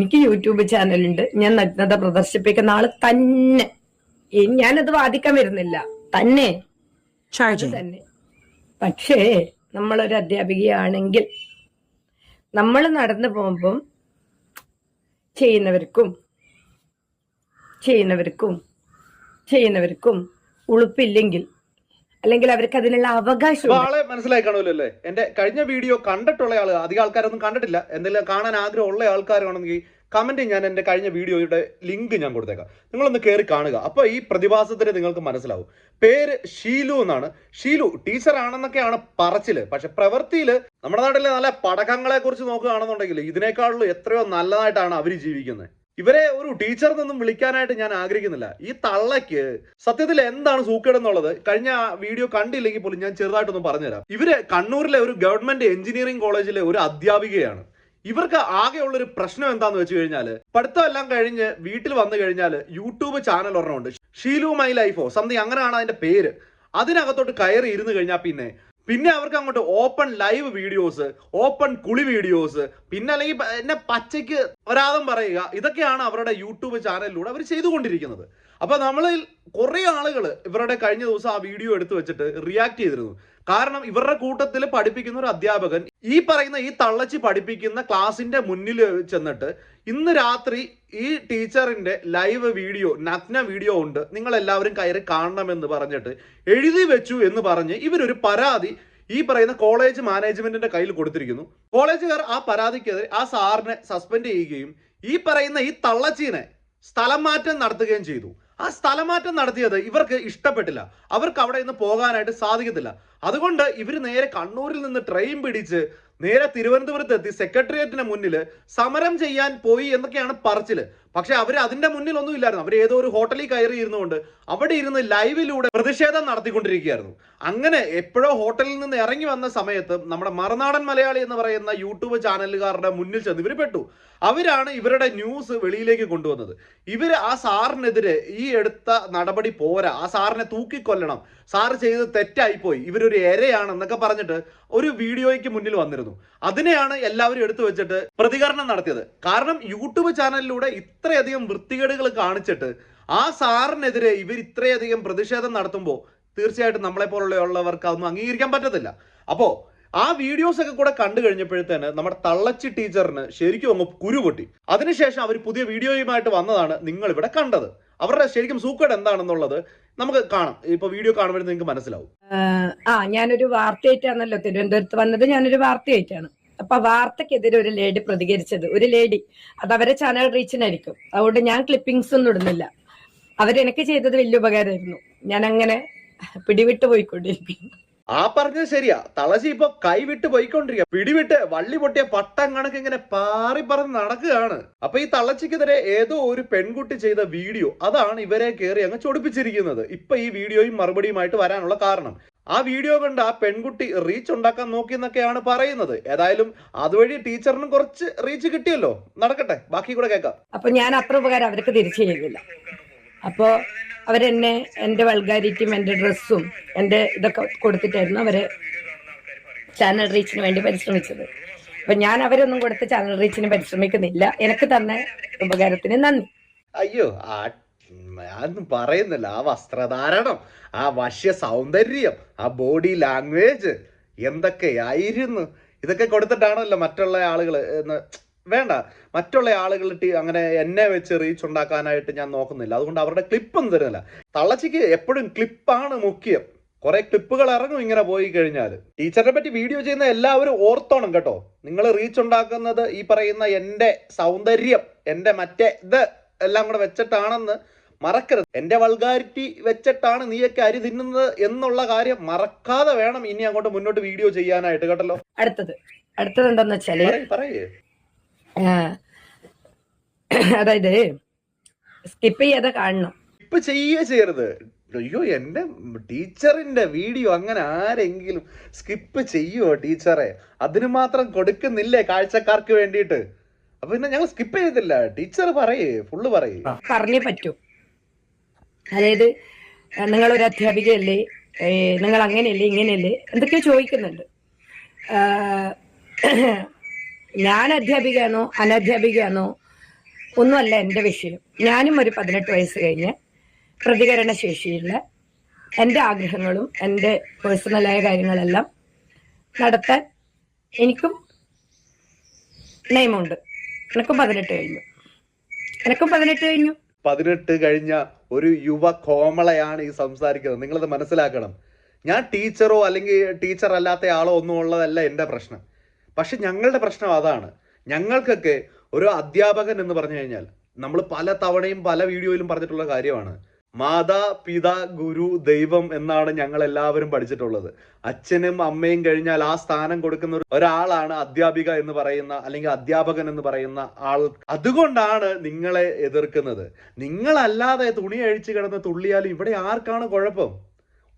എനിക്ക് യൂട്യൂബ് ചാനലുണ്ട്. ഞാൻ നഗ്നത പ്രദർശിപ്പിക്കുന്ന ആൾ തന്നെ. ഞാനത് വാദിക്കാൻ വരുന്നില്ല. തന്നെ. തന്നെ. പക്ഷേ നമ്മളൊരു അധ്യാപികയാണെങ്കിൽ നമ്മൾ നടന്നു പോകുമ്പം ചെയ്യുന്നവർക്കും ചെയ്യുന്നവർക്കും ചെയ്യുന്നവർക്കും ഉളുപ്പില്ലെങ്കിൽ അല്ലെങ്കിൽ അവർക്ക് അതിനുള്ള അവകാശം ആളെ മനസ്സിലായി കാണുമല്ലോ അല്ലേ? എന്റെ കഴിഞ്ഞ വീഡിയോ കണ്ടിട്ടുള്ള ആൾ അധികം ആൾക്കാരൊന്നും കണ്ടിട്ടില്ല. എന്തെങ്കിലും കാണാൻ ആഗ്രഹമുള്ള ആൾക്കാരാണെങ്കിൽ കമന്റ് ഞാൻ എന്റെ കഴിഞ്ഞ വീഡിയോയുടെ ലിങ്ക് ഞാൻ കൊടുത്തേക്കാം. നിങ്ങളൊന്ന് കയറി കാണുക. അപ്പൊ ഈ പ്രതിഭാസത്തിന് നിങ്ങൾക്ക് മനസ്സിലാവും. പേര് ഷീലു എന്നാണ്. ഷീലു ടീച്ചർ ആണെന്നൊക്കെയാണ് പറച്ചിൽ. പക്ഷെ പ്രവൃത്തിയിൽ നമ്മുടെ നാട്ടിലെ നല്ല പടക്കങ്ങളെ കുറിച്ച് നോക്കുകയാണെന്നുണ്ടെങ്കിൽ ഇതിനേക്കാളും എത്രയോ നല്ലതായിട്ടാണ് അവർ ജീവിക്കുന്നത്. ഇവരെ ഒരു ടീച്ചർ എന്നൊന്നും വിളിക്കാനായിട്ട് ഞാൻ ആഗ്രഹിക്കുന്നില്ല. ഈ തള്ളയ്ക്ക് സത്യത്തിൽ എന്താണ് സൂക്കേടെന്നുള്ളത് കഴിഞ്ഞ വീഡിയോ കണ്ടില്ലെങ്കിൽ പോലും ഞാൻ ചെറുതായിട്ടൊന്ന് പറഞ്ഞുതരാം. ഇവർ കണ്ണൂരിലെ ഒരു ഗവൺമെന്റ് എഞ്ചിനീയറിംഗ് കോളേജിലെ ഒരു അധ്യാപികയാണ്. ഇവർക്ക് ആകെയുള്ളൊരു പ്രശ്നം എന്താന്ന് വെച്ച് കഴിഞ്ഞാൽ പഠിത്തം എല്ലാം കഴിഞ്ഞ് വീട്ടിൽ വന്നു കഴിഞ്ഞാൽ യൂട്യൂബ് ചാനൽ ഒരെണ്ണമുണ്ട് ഷീലു മൈ ലൈഫോ സംതിങ് അങ്ങനെയാണ് അതിന്റെ പേര്. അതിനകത്തോട്ട് കയറി ഇരുന്ന് കഴിഞ്ഞാൽ പിന്നെ പിന്നെ അവർക്ക് അങ്ങോട്ട് ഓപ്പൺ ലൈവ് വീഡിയോസ് ഓപ്പൺ കുളി വീഡിയോസ് പിന്നെ അല്ലെങ്കിൽ എന്നെ പച്ചയ്ക്ക് ഒരാദം പറയുക ഇതൊക്കെയാണ് അവരുടെ യൂട്യൂബ് ചാനലിലൂടെ അവർ ചെയ്തുകൊണ്ടിരിക്കുന്നത്. അപ്പൊ നമ്മളിൽ കുറെ ആളുകൾ ഇവരുടെ കഴിഞ്ഞ ദിവസം ആ വീഡിയോ എടുത്തു വെച്ചിട്ട് റിയാക്ട് ചെയ്തിരുന്നു. കാരണം ഇവരുടെ കൂട്ടത്തിൽ പഠിപ്പിക്കുന്ന ഒരു അധ്യാപകൻ ഈ പറയുന്ന ഈ തള്ളച്ചി പഠിപ്പിക്കുന്ന ക്ലാസിന്റെ മുന്നിൽ ചെന്നിട്ട് ഇന്ന് രാത്രി ഈ ടീച്ചറിന്റെ ലൈവ് വീഡിയോ നഗ്ന വീഡിയോ ഉണ്ട്. നിങ്ങൾ എല്ലാവരും കയറി കാണണമെന്ന് പറഞ്ഞിട്ട് എഴുതി വെച്ചു എന്ന് പറഞ്ഞ് ഇവരൊരു പരാതി ഈ പറയുന്ന കോളേജ് മാനേജ്മെന്റിന്റെ കയ്യിൽ കൊടുത്തിരിക്കുന്നു. കോളേജുകാർ ആ പരാതിക്കെതിരെ ആ സാറിനെ സസ്പെൻഡ് ചെയ്യുകയും ഈ പറയുന്ന ഈ തള്ളച്ചീനെ സ്ഥലം മാറ്റം നടത്തുകയും ചെയ്തു. ആ സ്ഥലം മാറ്റം നടത്തിയത് ഇവർക്ക് ഇഷ്ടപ്പെട്ടില്ല. അവർക്ക് അവിടെ നിന്ന് പോകാനായിട്ട് സാധിക്കത്തില്ല. അതുകൊണ്ട് ഇവർ നേരെ കണ്ണൂരിൽ നിന്ന് ട്രെയിൻ പിടിച്ച് നേരെ തിരുവനന്തപുരത്ത് എത്തി. സെക്രട്ടേറിയറ്റിന് മുന്നിൽ സമരം ചെയ്യാൻ പോയി എന്നൊക്കെയാണ് പറച്ചിൽ പക്ഷെ അവർ അതിന്റെ മുന്നിൽ ഒന്നും ഇല്ലായിരുന്നു. അവർ ഏതോ ഒരു ഹോട്ടലിൽ കയറി ഇരുന്നുകൊണ്ട് അവിടെ ഇരുന്ന് ലൈവിലൂടെ പ്രതിഷേധം നടത്തിക്കൊണ്ടിരിക്കുകയായിരുന്നു. അങ്ങനെ എപ്പോഴോ ഹോട്ടലിൽ നിന്ന് ഇറങ്ങി വന്ന സമയത്ത് നമ്മുടെ മറുനാടൻ മലയാളി എന്ന് പറയുന്ന യൂട്യൂബ് ചാനലുകാരുടെ മുന്നിൽ ചെന്ന് ഇവർ പെട്ടു. അവരാണ് ഇവരുടെ ന്യൂസ് വെളിയിലേക്ക് കൊണ്ടുവന്നത്. ഇവർ ആ സാറിനെതിരെ ഈ എടുത്ത നടപടി പോരാ. ആ സാറിനെ തൂക്കിക്കൊല്ലണം. സാറ് ചെയ്തത് തെറ്റായിപ്പോയി. ഇവരൊരു എരയാണെന്നൊക്കെ പറഞ്ഞിട്ട് ഒരു വീഡിയോയ്ക്ക് മുന്നിൽ വന്നിരുന്നു. അതിനെയാണ് എല്ലാവരും എടുത്തു വെച്ചിട്ട് പ്രതികരണം നടത്തിയത്. കാരണം യൂട്യൂബ് ചാനലിലൂടെ ഇത്രയധികം വൃത്തികേടുകൾ കാണിച്ചിട്ട് ആ സാറിനെതിരെ ഇവർ ഇത്രയധികം പ്രതിഷേധം നടത്തുമ്പോൾ തീർച്ചയായിട്ടും നമ്മളെ പോലുള്ളവർക്ക് അതൊന്നും അംഗീകരിക്കാൻ പറ്റത്തില്ല. അപ്പോ ആ വീഡിയോസ് ഒക്കെ കൂടെ കണ്ടു കഴിഞ്ഞപ്പോഴത്തേന് നമ്മുടെ തള്ളച്ചി ടീച്ചറിന് ശരിക്കും അങ്ങ് കുരു പൊട്ടി അതിനുശേഷം അവർ പുതിയ വീഡിയോയുമായിട്ട് വന്നതാണ് നിങ്ങൾ ഇവിടെ കണ്ടത്. അവരുടെ ശരിക്കും സൂക്കേട് എന്താണെന്നുള്ളത് നമുക്ക് കാണാം. ഇപ്പൊ വീഡിയോ കാണുമ്പോൾ നിങ്ങൾക്ക് മനസ്സിലാവും. ആ ഞാനൊരു വാർത്തയായിട്ടാണല്ലോ തിരുവനന്തപുരത്ത് വന്നത്. ഞാനൊരു വാർത്തയായിട്ടാണ്. അപ്പൊ വാർത്തക്കെതിരെ ഒരു ലേഡി പ്രതികരിച്ചത്. ഒരു ലേഡി. അത് അവരെ ചാനൽ റീച്ചിനായിരിക്കും അതുകൊണ്ട് ഞാൻ ക്ലിപ്പിംഗ്സ് ഒന്നും ഇടുന്നില്ല. അവരെനിക്ക് ചെയ്തത് വലിയ ഉപകാരമായിരുന്നു. ഞാൻ അങ്ങനെ പിടിവിട്ട് പോയിക്കൊണ്ടിരിക്കും ആ പറഞ്ഞത് ശരിയാ. തളശി ഇപ്പൊ കൈവിട്ട് പോയിക്കൊണ്ടിരിക്കുക പിടിവിട്ട് വള്ളി പൊട്ടിയ പട്ടം കണക്ക് ഇങ്ങനെ പാറി പറന്ന് നടക്കുകയാണ്. അപ്പൊ ഈ തളച്ചിക്കെതിരെ ഏതോ ഒരു പെൺകുട്ടി ചെയ്ത വീഡിയോ അതാണ് ഇവരെ കയറി അങ്ങ് ചൊടിപ്പിച്ചിരിക്കുന്നത്. ഇപ്പൊ ഈ വീഡിയോയും മറുപടിയുമായിട്ട് വരാനുള്ള കാരണം. ആ വീഡിയോ കണ്ട് ആ പെൺകുട്ടി റീച്ച് ഉണ്ടാക്കാൻ നോക്കി എന്നൊക്കെയാണ് പറയുന്നത്. ഏതായാലും അതുവഴി ടീച്ചറിനും കുറച്ച് റീച്ച് കിട്ടിയല്ലോ. നടക്കട്ടെ. ബാക്കി കൂടെ കേൾക്കാം. അപ്പൊ ഞാൻ അത്ര ഉപകാരം അവർക്ക് തിരിച്ചു ചെയ്യുന്നില്ല അപ്പോ അവരെന്നെ എന്റെ വൾഗാരിറ്റിയും എന്റെ ഡ്രസ്സും എന്റെ ഇതൊക്കെ കൊടുത്തിട്ടായിരുന്നു അവരെ ചാനൽ റീച്ചിന് വേണ്ടി പരിശ്രമിച്ചത്. അപ്പൊ ഞാൻ അവരൊന്നും കൊടുത്ത് ചാനൽ റീച്ചിന് പരിശ്രമിക്കുന്നില്ല. എനിക്ക് തന്നെ ഉപകാരത്തിന് നന്ദി. അയ്യോ ആ ഞാനൊന്നും പറയുന്നില്ല. ആ വസ്ത്രധാരണം ആ വശ്യ സൗന്ദര്യം ആ ബോഡി ലാംഗ്വേജ് എന്തൊക്കെയായിരുന്നു? ഇതൊക്കെ കൊടുത്തിട്ടാണല്ലോ മറ്റുള്ള ആളുകൾ വേണ്ട. മറ്റുള്ള ആളുകൾ അങ്ങനെ എന്നെ വെച്ച് റീച്ച് ഉണ്ടാക്കാനായിട്ട് ഞാൻ നോക്കുന്നില്ല. അതുകൊണ്ട് അവരുടെ ക്ലിപ്പൊന്നും തരുന്നില്ല. തള്ളച്ചിക്ക് എപ്പോഴും ക്ലിപ്പാണ് മുഖ്യം. കുറെ ക്ലിപ്പുകൾ ഇറങ്ങും ഇങ്ങനെ പോയി കഴിഞ്ഞാൽ ടീച്ചറിനെ പറ്റി വീഡിയോ ചെയ്യുന്ന എല്ലാവരും ഓർത്തോണം കേട്ടോ. നിങ്ങൾ റീച്ച് ഉണ്ടാക്കുന്നത് ഈ പറയുന്ന എന്റെ സൗന്ദര്യം എന്റെ മറ്റേ ഇത് എല്ലാം കൂടെ വെച്ചിട്ടാണെന്ന് മറക്കരുത്. എന്റെ വൾഗാരിറ്റി വെച്ചിട്ടാണ് നീയൊക്കെ അരി തിന്നുന്നത് എന്നുള്ള കാര്യം മറക്കാതെ വേണം ഇനി അങ്ങോട്ട് മുന്നോട്ട് വീഡിയോ ചെയ്യാനായിട്ട് കേട്ടല്ലോ. അടുത്തത്. അടുത്തത് എന്താണെന്ന് വെച്ചാൽ പറയേ. അതായത് സ്കിപ്പ് ചെയ്യാതെ കാണണം. ഇപ്പൊ ചെയ്യേ ചെയ്യരുത്. അയ്യോ എന്റെ ടീച്ചറിന്റെ വീഡിയോ അങ്ങനെ ആരെങ്കിലും സ്കിപ്പ് ചെയ്യുവോ ടീച്ചറെ? അതിന് മാത്രം കൊടുക്കുന്നില്ലേ കാഴ്ചക്കാർക്ക് വേണ്ടിയിട്ട്? അപ്പൊ പിന്നെ ഞങ്ങൾ സ്കിപ്പ് ചെയ്തില്ല ടീച്ചർ പറയേ ഫുള്ള് പറയേ. പറഞ്ഞേ പറ്റൂ. അതായത് നിങ്ങൾ ഒരു അധ്യാപികയല്ലേ? നിങ്ങൾ അങ്ങനെയല്ലേ ഇങ്ങനെയല്ലേ? എന്തൊക്കെയോ ചോദിക്കുന്നുണ്ട്. ഞാൻ അധ്യാപികയാണോ അനധ്യാപികയാണോ? ഒന്നുമല്ല എന്റെ വിഷയം. ഞാനും ഒരു പതിനെട്ട് വയസ്സ് കഴിഞ്ഞ് പ്രതികരണ ശേഷിയുള്ള എന്റെ ആഗ്രഹങ്ങളും എന്റെ പേഴ്സണലായ കാര്യങ്ങളെല്ലാം നടത്താൻ എനിക്കും നിയമമുണ്ട് എനിക്കും പതിനെട്ട് കഴിഞ്ഞു. എനിക്കും പതിനെട്ട് കഴിഞ്ഞു. പതിനെട്ട് കഴിഞ്ഞ ഒരു യുവ കോമളയാണ് ഈ സംസാരിക്കുന്നത്. നിങ്ങളത് മനസ്സിലാക്കണം. ഞാൻ ടീച്ചറോ അല്ലെങ്കിൽ ടീച്ചർ അല്ലാത്ത ആളോ ഒന്നും ഉള്ളതല്ല എന്റെ പ്രശ്നം. പക്ഷെ ഞങ്ങളുടെ പ്രശ്നം അതാണ്. ഞങ്ങൾക്കൊക്കെ ഒരു അധ്യാപകൻ എന്ന് പറഞ്ഞു കഴിഞ്ഞാൽ നമ്മൾ പല തവണയും പല വീഡിയോയിലും പറഞ്ഞിട്ടുള്ള കാര്യമാണ്. മാതാ പിതാ ഗുരു ദൈവം എന്നാണ് ഞങ്ങൾ എല്ലാവരും പഠിച്ചിട്ടുള്ളത്. അച്ഛനും അമ്മയും കഴിഞ്ഞാൽ ആ സ്ഥാനം കൊടുക്കുന്ന ഒരാളാണ് അധ്യാപിക എന്ന് പറയുന്ന അല്ലെങ്കിൽ അധ്യാപകൻ എന്ന് പറയുന്ന ആൾ. അതുകൊണ്ടാണ് നിങ്ങളെ എതിർക്കുന്നത്. നിങ്ങളല്ലാതെ തുണി അഴിച്ചു കിടന്ന് തുള്ളിയാലും ഇവിടെ ആർക്കാണ് കുഴപ്പം?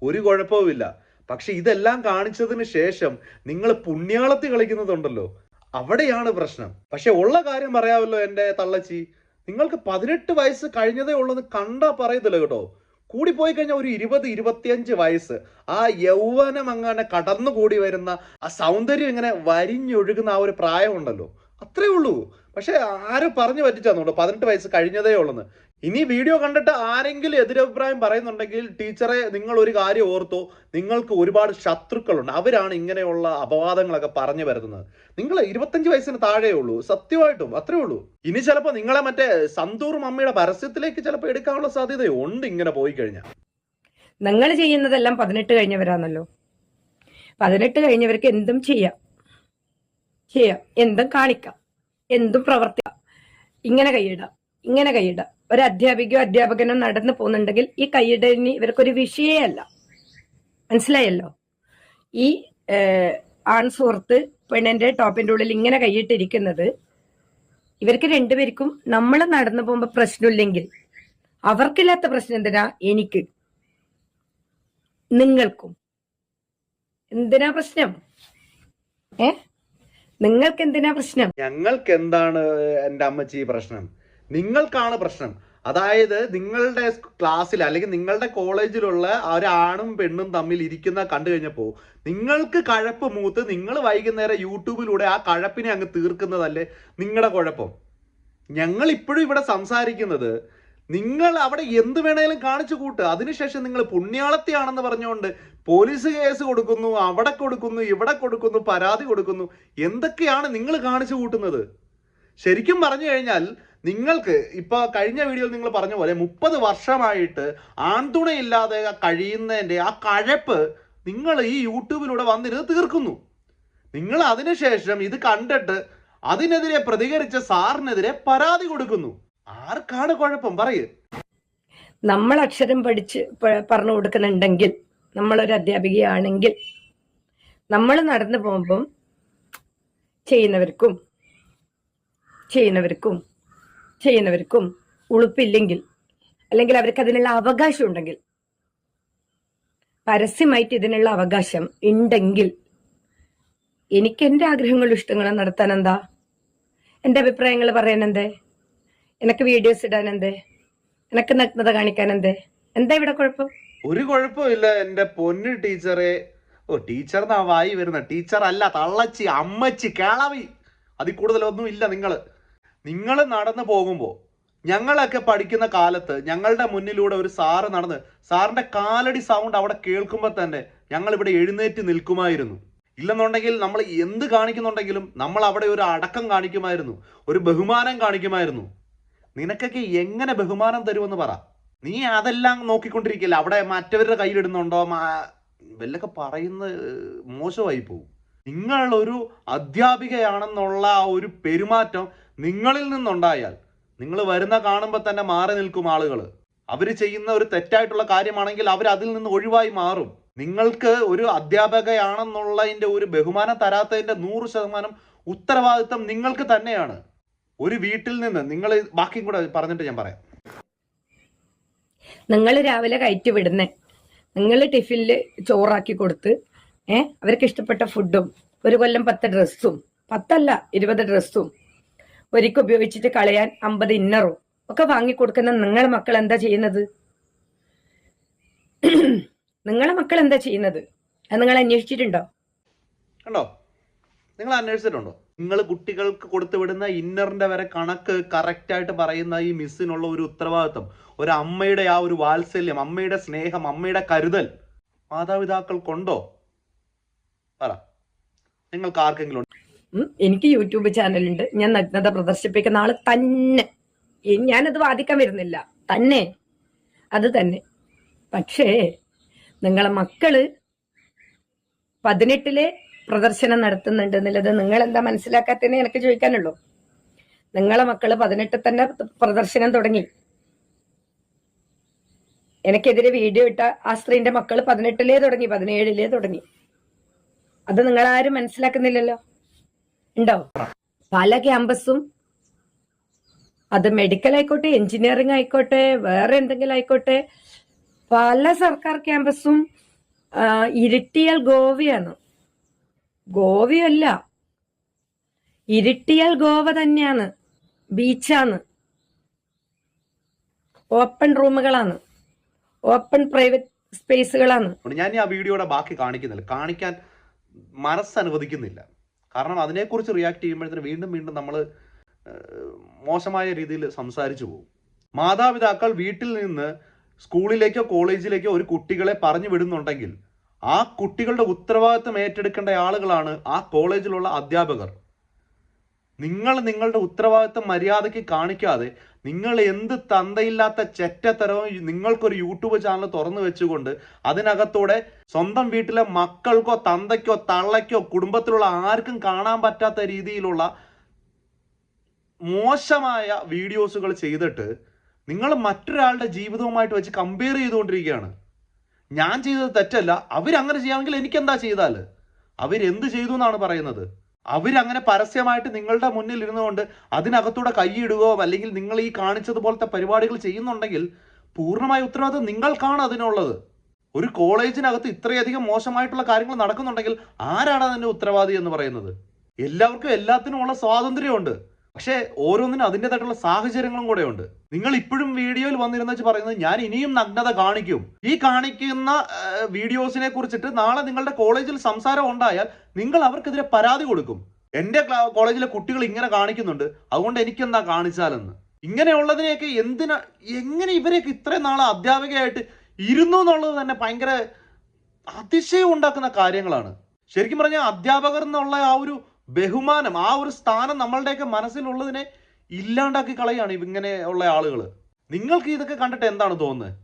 ഒരു കുഴപ്പവുമില്ല. പക്ഷെ ഇതെല്ലാം കാണിച്ചതിന് ശേഷം നിങ്ങൾ പുണ്യാളത്തി കളിക്കുന്നതുണ്ടല്ലോ. അവിടെയാണ് പ്രശ്നം. പക്ഷെ ഉള്ള കാര്യം പറയാമല്ലോ എന്റെ തള്ളച്ചി. നിങ്ങൾക്ക് പതിനെട്ട് വയസ്സ് കഴിഞ്ഞതേ ഉള്ളെന്ന് കണ്ടാ പറയത്തില്ല കേട്ടോ. കൂടിപ്പോയി കഴിഞ്ഞാൽ ഒരു ഇരുപത് ഇരുപത്തിയഞ്ച് വയസ്സ്. ആ യൗവനം അങ്ങനെ കടന്നുകൂടി വരുന്ന ആ സൗന്ദര്യം ഇങ്ങനെ വരിഞ്ഞൊഴുകുന്ന ആ ഒരു പ്രായമുണ്ടല്ലോ. അത്രേ ഉള്ളൂ. പക്ഷെ ആരും പറഞ്ഞു പറ്റിച്ചാന്നുണ്ടോ പതിനെട്ട് വയസ്സ് കഴിഞ്ഞതേ ഉള്ളെന്ന് ഇനി വീഡിയോ കണ്ടിട്ട് ആരെങ്കിലും എതിരഭിപ്രായം പറയുന്നുണ്ടെങ്കിൽ ടീച്ചറെ നിങ്ങൾ ഒരു കാര്യം ഓർത്തോ നിങ്ങൾക്ക് ഒരുപാട് ശത്രുക്കളുണ്ട്. അവരാണ് ഇങ്ങനെയുള്ള അപവാദങ്ങളൊക്കെ പറഞ്ഞു വരുന്നത്. നിങ്ങൾ ഇരുപത്തഞ്ച് വയസ്സിന് താഴെ ഉള്ളൂ സത്യമായിട്ടും അത്രേ ഉള്ളൂ. ഇനി ചിലപ്പോൾ നിങ്ങളെ മറ്റേ സന്തൂർ മമ്മിയുടെ പരസ്യത്തിലേക്ക് ചിലപ്പോൾ എടുക്കാനുള്ള സാധ്യത ഉണ്ട് ഇങ്ങനെ പോയി കഴിഞ്ഞാൽ. നിങ്ങൾ ചെയ്യുന്നതെല്ലാം പതിനെട്ട് കഴിഞ്ഞവരാണല്ലോ. പതിനെട്ട് കഴിഞ്ഞവർക്ക് എന്തും ചെയ്യാം. ചെയ്യാം. എന്തും കാണിക്കാം. എന്തും പ്രവർത്തിക്കാം. ഇങ്ങനെ കൈയിടാം. ഇങ്ങനെ കൈയിടാം. ഒരു അധ്യാപികയോ അധ്യാപകനോ നടന്നു പോകുന്നുണ്ടെങ്കിൽ ഈ കൈയിടലിന് ഇവർക്കൊരു വിഷയമല്ല മനസ്സിലായല്ലോ? ഈ ആൺ സുഹൃത്ത് പെണ്ണിന്റെ ടോപ്പിന്റെ ഉള്ളിൽ ഇങ്ങനെ കൈയിട്ടിരിക്കുന്നത് ഇവർക്ക് രണ്ടുപേർക്കും നമ്മൾ നടന്നു പോകുമ്പോൾ പ്രശ്നമില്ലെങ്കിൽ അവർക്കില്ലാത്ത പ്രശ്നം എന്തിനാ? എനിക്ക്. നിങ്ങൾക്കും. എന്തിനാ പ്രശ്നം? ഏ? നിങ്ങൾക്ക് എന്തിനാ പ്രശ്നം? ഞങ്ങൾക്ക് എന്താണ് എന്റെ അമ്മച്ചി പ്രശ്നം? നിങ്ങൾക്കാണ് പ്രശ്നം. അതായത് നിങ്ങളുടെ ക്ലാസ്സിൽ അല്ലെങ്കിൽ നിങ്ങളുടെ കോളേജിലുള്ള ഒരാണും പെണ്ണും തമ്മിൽ ഇരിക്കുന്ന കണ്ടു കഴിഞ്ഞപ്പോൾ നിങ്ങൾക്ക് കഴപ്പ് മൂത്ത് നിങ്ങൾ വൈകുന്നേരം യൂട്യൂബിലൂടെ ആ കഴപ്പിനെ അങ്ങ് തീർക്കുന്നതല്ലേ നിങ്ങളുടെ കുഴപ്പം? ഞങ്ങൾ ഇപ്പോഴും ഇവിടെ സംസാരിക്കുന്നത് നിങ്ങൾ അവിടെ എന്ത് വേണേലും കാണിച്ചു കൂട്ട്. അതിനുശേഷം നിങ്ങൾ പുണ്യാളത്തിയാണെന്ന് പറഞ്ഞുകൊണ്ട് പോലീസ് കേസ് കൊടുക്കുന്നു അവിടെ കൊടുക്കുന്നു ഇവിടെ കൊടുക്കുന്നു പരാതി കൊടുക്കുന്നു. എന്തൊക്കെയാണ് നിങ്ങൾ കാണിച്ചു കൂട്ടുന്നത്? ശരിക്കും പറഞ്ഞു കഴിഞ്ഞാൽ നിങ്ങൾക്ക് ഇപ്പൊ കഴിഞ്ഞ വീഡിയോയിൽ നിങ്ങൾ പറഞ്ഞ പോലെ മുപ്പത് വർഷമായിട്ട് ആൺതുണയില്ലാതെ കഴിയുന്നതിന്റെ ആ കഴപ്പ് നിങ്ങൾ ഈ യൂട്യൂബിലൂടെ വന്നിരുന്ന് തീർക്കുന്നു. നിങ്ങൾ അതിനുശേഷം ഇത് കണ്ടിട്ട് അതിനെതിരെ പ്രതികരിച്ച സാറിനെതിരെ പരാതി കൊടുക്കുന്നു. ആർക്കാണ് കുഴപ്പം? പറയ്. നമ്മൾ അക്ഷരം പഠിച്ച് പറഞ്ഞു കൊടുക്കുന്നുണ്ടെങ്കിൽ നമ്മളൊരു അധ്യാപികയാണെങ്കിൽ നമ്മൾ നടന്നു പോകുമ്പം ചെയ്യുന്നവർക്കും ചെയ്യുന്നവർക്കും ചെയ്യുന്നവർക്കും ഉളുപ്പില്ലെങ്കിൽ അല്ലെങ്കിൽ അവർക്ക് അതിനുള്ള അവകാശം ഉണ്ടെങ്കിൽ പരസ്യമായിട്ട് ഇതിനുള്ള അവകാശം ഉണ്ടെങ്കിൽ എനിക്ക് എന്റെ ആഗ്രഹങ്ങളും ഇഷ്ടങ്ങളും നടത്താൻ എന്താ? എന്റെ അഭിപ്രായങ്ങൾ പറയാൻ എന്തേ? എനിക്ക് വീഡിയോസ് ഇടാൻ എന്തേ? എനിക്ക് നഗ്നത കാണിക്കാൻ എന്തേ? എന്താ ഇവിടെ കുഴപ്പം? ഒരു കുഴപ്പമില്ല. എന്റെ പൊന്നു ടീച്ചറെ ഓ ടീച്ചർ വായി വരുന്ന? ടീച്ചർ അല്ല തള്ളച്ചി അമ്മച്ചി കേളവി. അതിൽ കൂടുതലൊന്നും ഇല്ല നിങ്ങൾ നിങ്ങൾ നടന്നു പോകുമ്പോൾ ഞങ്ങളൊക്കെ പഠിക്കുന്ന കാലത്ത് ഞങ്ങളുടെ മുന്നിലൂടെ ഒരു സാറ് നടന്ന് സാറിന്റെ കാലടി സൗണ്ട് അവിടെ കേൾക്കുമ്പോൾ തന്നെ ഞങ്ങൾ ഇവിടെ എഴുന്നേറ്റ് നിൽക്കുമായിരുന്നു. ഇല്ലെന്നുണ്ടെങ്കിൽ നമ്മൾ എന്ത് കാണിക്കുന്നുണ്ടെങ്കിലും നമ്മൾ അവിടെ ഒരു അടക്കം കാണിക്കുമായിരുന്നു ഒരു ബഹുമാനം കാണിക്കുമായിരുന്നു. നിനക്കൊക്കെ എങ്ങനെ ബഹുമാനം തരുമെന്ന് പറ. നീ അതെല്ലാം നോക്കിക്കൊണ്ടിരിക്കില്ല അവിടെ മറ്റവരുടെ കയ്യിലിടുന്നുണ്ടോ? വല്ലൊക്കെ പറയുന്ന മോശമായി പോകും നിങ്ങൾ ഒരു അധ്യാപികയാണെന്നുള്ള ആ ഒരു പെരുമാറ്റം നിങ്ങളിൽ നിന്നുണ്ടായാൽ നിങ്ങൾ വരുന്ന കാണുമ്പോൾ തന്നെ മാറി നിൽക്കും ആളുകൾ അവർ ചെയ്യുന്ന ഒരു തെറ്റായിട്ടുള്ള കാര്യമാണെങ്കിൽ അവർ അതിൽ നിന്ന് ഒഴിവായി മാറും. നിങ്ങൾക്ക് ഒരു അധ്യാപകയാണെന്നുള്ളതിന്റെ ഒരു ബഹുമാനം തരാത്തതിന്റെ നൂറ് ശതമാനം ഉത്തരവാദിത്തം നിങ്ങൾക്ക് തന്നെയാണ്. ഒരു വീട്ടിൽ നിന്ന് നിങ്ങൾ ബാക്കിയും കൂടെ പറഞ്ഞിട്ട് ഞാൻ പറയാം. നിങ്ങൾ രാവിലെ കയറ്റി വിടുന്നേ. നിങ്ങൾ ടിഫിനിൽ ചോറാക്കി കൊടുത്ത് ഏഹ് അവർക്ക് ഇഷ്ടപ്പെട്ട ഫുഡും ഒരു കൊല്ലം പത്ത് ഡ്രസ്സും പത്തല്ല ഇരുപത് ഡ്രസ്സും ഒരിക്കൽ ഉപയോഗിച്ചിട്ട് കളയാൻ അമ്പത് ഇന്നറോ ഒക്കെ വാങ്ങി കൊടുക്കുന്ന നിങ്ങളെ മക്കൾ എന്താ ചെയ്യുന്നത്? നിങ്ങളെ മക്കൾ എന്താ ചെയ്യുന്നത്? അത് നിങ്ങൾ അന്വേഷിച്ചിട്ടുണ്ടോ? കണ്ടോ? നിങ്ങൾ അന്വേഷിച്ചിട്ടുണ്ടോ? നിങ്ങൾ കുട്ടികൾക്ക് കൊടുത്തു വിടുന്ന ഇന്നറിന്റെ വരെ കണക്ക് കറക്റ്റ് ആയിട്ട് പറയുന്ന ഈ മിസ്സിനുള്ള ഒരു ഉത്തരവാദിത്വം ഒരു അമ്മയുടെ ആ ഒരു വാത്സല്യം അമ്മയുടെ സ്നേഹം അമ്മയുടെ കരുതൽ മാതാപിതാക്കൾക്കുണ്ടോ? പറ. നിങ്ങൾക്ക് ആർക്കെങ്കിലും എനിക്ക് യൂട്യൂബ് ചാനലുണ്ട്. ഞാൻ നഗ്നത പ്രദർശിപ്പിക്കുന്ന ആൾ തന്നെ. ഞാനത് വാദിക്കാൻ വരുന്നില്ല. തന്നെ. അത് തന്നെ. പക്ഷേ നിങ്ങളെ മക്കൾ പതിനെട്ടിലെ പ്രദർശനം നടത്തുന്നുണ്ട് എന്നുള്ളത് നിങ്ങൾ എന്താ മനസ്സിലാക്കാത്തതെന്ന് എനിക്ക് ചോദിക്കാനുള്ളൂ. നിങ്ങളെ മക്കൾ പതിനെട്ടിൽ തന്നെ പ്രദർശനം തുടങ്ങി. എനിക്കെതിരെ വീഡിയോ ഇട്ട ആ സ്ത്രീന്റെ മക്കൾ പതിനെട്ടിലേ തുടങ്ങി പതിനേഴിലേ തുടങ്ങി. അത് നിങ്ങളാരും മനസ്സിലാക്കുന്നില്ലല്ലോ. ഉണ്ടോ പല ക്യാമ്പസും അത് മെഡിക്കൽ ആയിക്കോട്ടെ എഞ്ചിനീയറിംഗ് ആയിക്കോട്ടെ വേറെ എന്തെങ്കിലും ആയിക്കോട്ടെ പല സർക്കാർ ക്യാമ്പസും ഇരുട്ടിയാൽ ഗോവയാണ്. ഗോവയല്ല. ഇരിട്ടിയാൽ ഗോവ തന്നെയാണ്. ബീച്ചാണ്. ഓപ്പൺ റൂമുകളാണ്. ഓപ്പൺ പ്രൈവറ്റ് സ്പേസുകളാണ്. ഞാൻ ആ വീഡിയോയുടെ ബാക്കി കാണിക്കുന്നില്ല. കാണിക്കാൻ മനസ്സ് അനുവദിക്കുന്നില്ല. കാരണം അതിനെക്കുറിച്ച് റിയാക്ട് ചെയ്യുമ്പോഴത്തേന് വീണ്ടും വീണ്ടും നമ്മൾ മോശമായ രീതിയിൽ സംസാരിച്ചു പോകും. മാതാപിതാക്കൾ വീട്ടിൽ നിന്ന് സ്കൂളിലേക്കോ കോളേജിലേക്കോ ഒരു കുട്ടികളെ പറഞ്ഞു വിടുന്നുണ്ടെങ്കിൽ ആ കുട്ടികളുടെ ഉത്തരവാദിത്വം ഏറ്റെടുക്കേണ്ട ആളുകളാണ് ആ കോളേജിലുള്ള അധ്യാപകർ. നിങ്ങൾ നിങ്ങളുടെ ഉത്തരവാദിത്വം മര്യാദയ്ക്ക് കാണിക്കാതെ നിങ്ങൾ എന്ത് തന്തയില്ലാത്ത ചെറ്റത്തരവും നിങ്ങൾക്കൊരു യൂട്യൂബ് ചാനൽ തുറന്നു വെച്ചുകൊണ്ട് അതിനകത്തൂടെ സ്വന്തം വീട്ടിലെ മക്കൾക്കോ തന്തയ്ക്കോ തള്ളയ്ക്കോ കുടുംബത്തിലുള്ള ആർക്കും കാണാൻ പറ്റാത്ത രീതിയിലുള്ള മോശമായ വീഡിയോസുകൾ ചെയ്തിട്ട് നിങ്ങൾ മറ്റൊരാളുടെ ജീവിതവുമായിട്ട് വെച്ച് കമ്പയർ ചെയ്തുകൊണ്ടിരിക്കുകയാണ്. ഞാൻ ചെയ്തത് തെറ്റല്ല. അവരങ്ങനെ ചെയ്യാമെങ്കിൽ എനിക്കെന്താ ചെയ്താൽ അവരെന്ത് ചെയ്തു എന്നാണ് പറയുന്നത്? അവരങ്ങനെ പരസ്യമായിട്ട് നിങ്ങളുടെ മുന്നിൽ ഇരുന്നുകൊണ്ട് അതിനകത്തൂടെ കൈയിടുകയോ അല്ലെങ്കിൽ നിങ്ങൾ ഈ കാണിച്ചതുപോലത്തെ പരിപാടികൾ ചെയ്യുന്നുണ്ടെങ്കിൽ പൂർണമായ ഉത്തരവാദിത്വം നിങ്ങൾക്കാണ് അതിനുള്ളത്. ഒരു കോളേജിനകത്ത് ഇത്രയധികം മോശമായിട്ടുള്ള കാര്യങ്ങൾ നടക്കുന്നുണ്ടെങ്കിൽ ആരാണ് അതിന്റെ ഉത്തരവാദി എന്ന് പറയുന്നത്? എല്ലാവർക്കും എല്ലാത്തിനുമുള്ള സ്വാതന്ത്ര്യമുണ്ട്. പക്ഷേ ഓരോന്നിനും അതിന്റെതായിട്ടുള്ള സാഹചര്യങ്ങളും കൂടെ ഉണ്ട്. നിങ്ങൾ ഇപ്പോഴും വീഡിയോയിൽ വന്നിരുന്ന വെച്ച് പറയുന്നത് ഞാൻ ഇനിയും നഗ്നത കാണിക്കും. ഈ കാണിക്കുന്ന വീഡിയോസിനെ കുറിച്ചിട്ട് നാളെ നിങ്ങളുടെ കോളേജിൽ സംസാരം ഉണ്ടായാൽ നിങ്ങൾ അവർക്കെതിരെ പരാതി കൊടുക്കും. എന്റെ കോളേജിലെ കുട്ടികൾ ഇങ്ങനെ കാണിക്കുന്നുണ്ട്. അതുകൊണ്ട് എനിക്കെന്താ കാണിച്ചാലെന്ന്. ഇങ്ങനെയുള്ളതിനെയൊക്കെ എന്തിനാ എങ്ങനെ ഇവരെയൊക്കെ ഇത്രയും നാളെ അധ്യാപികയായിട്ട് ഇരുന്നു എന്നുള്ളത് തന്നെ ഭയങ്കര അതിശയം ഉണ്ടാക്കുന്ന കാര്യങ്ങളാണ്. ശരിക്കും പറഞ്ഞാൽ അധ്യാപകർ എന്നുള്ള ആ ഒരു ബഹുമാനം ആ ഒരു സ്ഥാനം നമ്മളുടെയൊക്കെ മനസ്സിലുള്ളതിനെ ഇല്ലാണ്ടാക്കി കളയാണ് ഇങ്ങനെ ഉള്ള ആളുകൾ നിങ്ങൾക്ക് ഇതൊക്കെ കണ്ടിട്ട് എന്താണ് തോന്നുന്നത്?